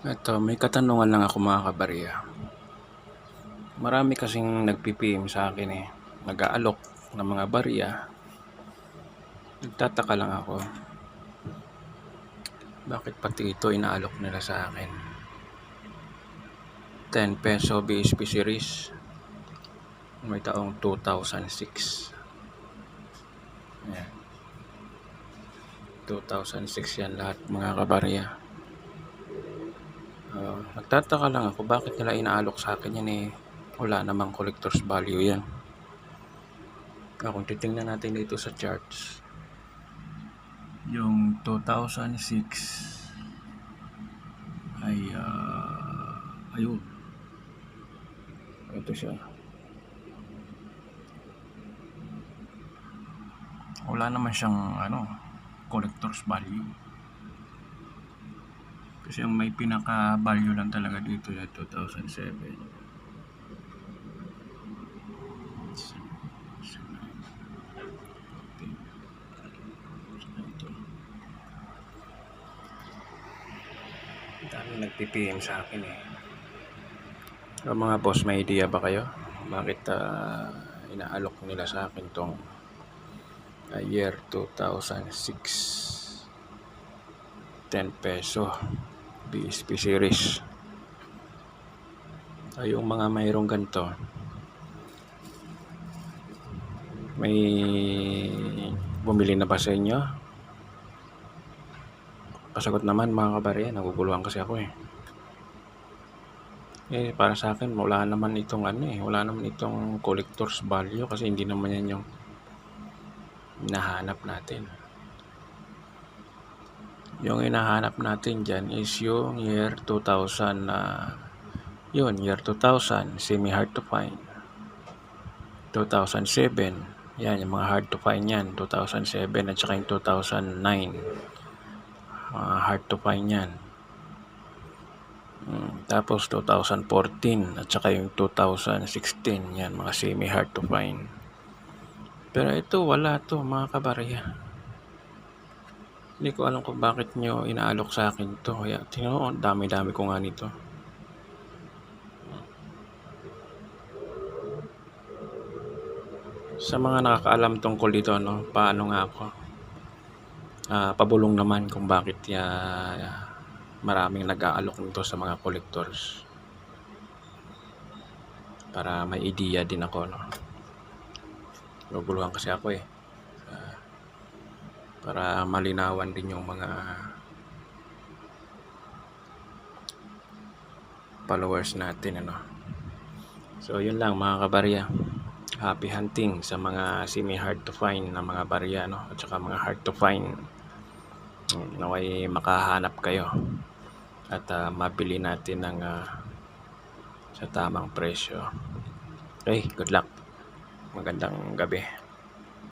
Eto, may katanungan lang ako mga kabarya. Marami kasing nagpipim sa akin eh. Nag-aalok ng mga barya. Nagtataka lang ako. Bakit pati ito inaalok nila sa akin? 10 peso BSP series. May taong 2006. Ayan. 2006 yan lahat mga kabarya. Nagtataka lang ako bakit nila inaalok sa akin yan eh? Wala namang collector's value yan. Uh, kung titingnan natin dito sa charts. Yung 2006 ay uh, ayun. Ito siya. Wala naman siyang ano collector's value kasi ang may pinaka-value lang talaga dito yung 2007. Dami nag-PPM sa akin eh. So, mga boss, may idea ba kayo? Bakit uh, inaalok nila sa akin tong uh, year 2006 10 peso BSP series. Ay yung mga mayroong ganito. May bumili na ba sa inyo? Pasagot naman mga kabarya naguguluhan kasi ako eh. Eh para sa akin wala naman itong ano eh. Wala naman itong collector's value kasi hindi naman yan yung hinahanap natin yung hinahanap natin dyan is yung year 2000 na uh, yun year 2000 semi hard to find. 2007 yan yung mga hard to find yan 2007 at saka yung 2009 uh, hard to find yan. Hmm, tapos 2014 at saka yung 2016 yan mga semi hard to find. Pero ito wala to mga kabarya hindi ko alam kung bakit nyo inaalok sa akin to. Kaya, tingnan mo, dami-dami ko nga nito. Sa mga nakakaalam tungkol dito, no, paano nga ako, uh, pabulong naman kung bakit uh, maraming nag-aalok nito sa mga collectors. Para may idea din ako, no. Naguluhan kasi ako eh para malinawan din yung mga followers natin ano. So yun lang mga kabarya. Happy hunting sa mga semi hard to find na mga barya no? At saka mga hard to find naway makahanap kayo at uh, mabili natin ng uh, sa tamang presyo. Okay good luck. Magandang gabi